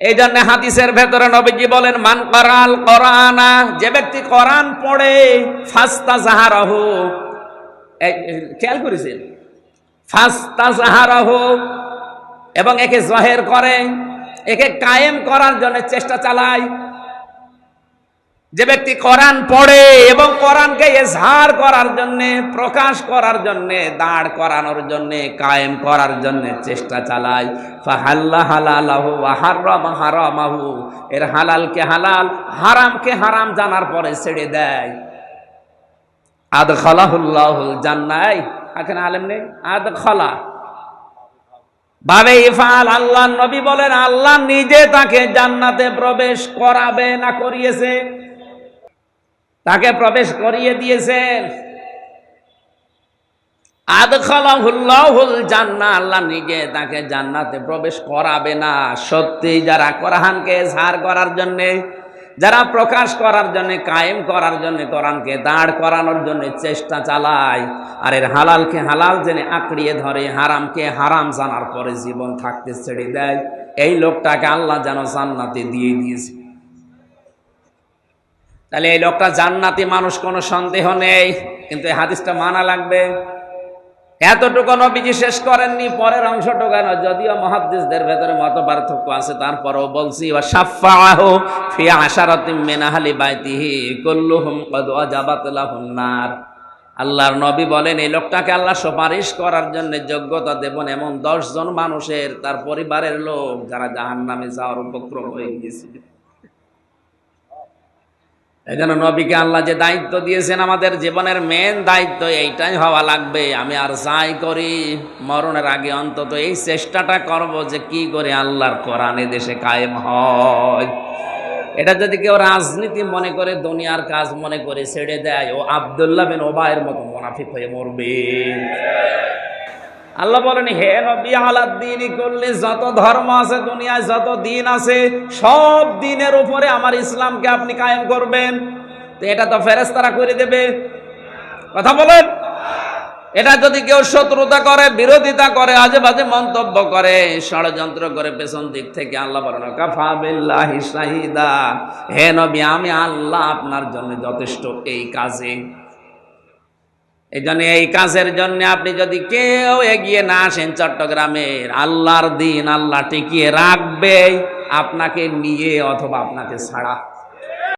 এই জন্য হাদিসের ভেতরে নবীজি বলেন, মান করাল করানা যে ব্যক্তি করান পড়ে ফাস্তা জাহারাহ খেয়াল করেছেন? ফাস্তা জাহারাহ এবং একে জহের করে, একে কায়েম করার জন্য চেষ্টা চালায়। যে ব্যক্তি কোরআন পড়ে এবং কোরআনকে এজহার করার জন্য, প্রকাশ করার জন্য, দাঁড় করানোর জন্য, কায়েম করার জন্য চেষ্টা চালায়। ফাহাল্লা হালালাহু হারামা হারামাহু। এর হালালকে হালাল হারামকে হারাম জানার পরে ছেড়ে দেয়। আদ খালাহুল্লাহুল জান্নাই। এখানে আলেম নেই? আদ খালা ভাবে আল্লাহ নবী বলেন, আল্লাহ নিজে তাকে জান্নাতে প্রবেশ করাবে না করিয়েছে। তাকে প্রবেশ করিয়ে দিয়েছেন আদখালাহুল্লাহুল জান্নাহ, আল্লাহ নিজে তাকে জান্নাতে প্রবেশ করাবে না। সত্যি যারা কোরআনকে ঝাড় করার জন্য, যারা প্রকাশ করার জন্য, কায়েম করার জন্য, কোরআনকে দাঁড় করানোর জন্য চেষ্টা চালায়, আর এর হালালকে হালাল জেনে আঁকড়িয়ে ধরে, হারামকে হারাম জানার পরে জীবন থাকতে ছেড়ে দেয়। এই লোকটাকে আল্লাহ যেন জান্নাতে দিয়ে দিয়েছে। তাহলে এই লোকটা জান্নাতি মানুষ, কোনো সন্দেহ নেই। কিন্তু এই হাদিসটা মানা লাগবে। এতটুকু নবীজি শেষ করেননি, পরের অংশটুকু যদিও মহাদ্দেশদের ভেতরে মত পার্থক্য আছে, তারপরেও বলছি, ওয়া সাফাহু ফি মিন আহলি বাইতিহি কুল্লুহুম কদ আল্লাহর নবী বলেন, এই লোকটাকে আল্লাহ সুপারিশ করার জন্য যোগ্যতা দেবেন এমন দশ জন মানুষের, তার পরিবারের লোক যারা জাহান্নামে যাওয়ার উপক্রম হয়ে গিয়েছিল। এই জন্য নবীকে আল্লাহ যে দায়িত্ব দিয়েছেন আমাদের জীবনের মেন দায়িত্ব এইটাই হওয়া লাগবে। আমি আর যাই করি, মরণের আগে অন্তত এই চেষ্টাটা করব যে কি করে আল্লাহর কোরআনে দেশে কায়েম হয়। এটা যদি কেউ রাজনীতি মনে করে, দুনিয়ার কাজ মনে করে ছেড়ে দেয়, ও আবদুল্লাহ বিন ওবায়ের মতো মুনাফিক হয়ে মরবে। আল্লাহ বলেন, হে নবী আলাদ্দিন করলে যত ধর্ম আছে, দুনিয়ায় যত দিন আছে, সব দিনের উপরে আমার ইসলামকে আপনি কায়েম করবেন। তো এটা তো ফেরেস্তারা করে দেবে। কথা বলেন। এটা যদি কেউ শত্রুতা করে, বিরোধিতা করে আজে বাজে মন্তব্য করে, ষড়যন্ত্র করে পেছন দিক থেকে আল্লাহ বলেন, কাফা বিল্লাহি শাহিদা। হে নবী, আমি আল্লাহ আপনার জন্য যথেষ্ট এই কাজে এই জন্য এই কাজের জন্য আপনি যদি কেউ এগিয়ে না আসেন চট্টগ্রামের, আল্লাহর দিন আল্লাহ টিকিয়ে রাখবে আপনাকে নিয়ে অথবা আপনাকে ছাড়া।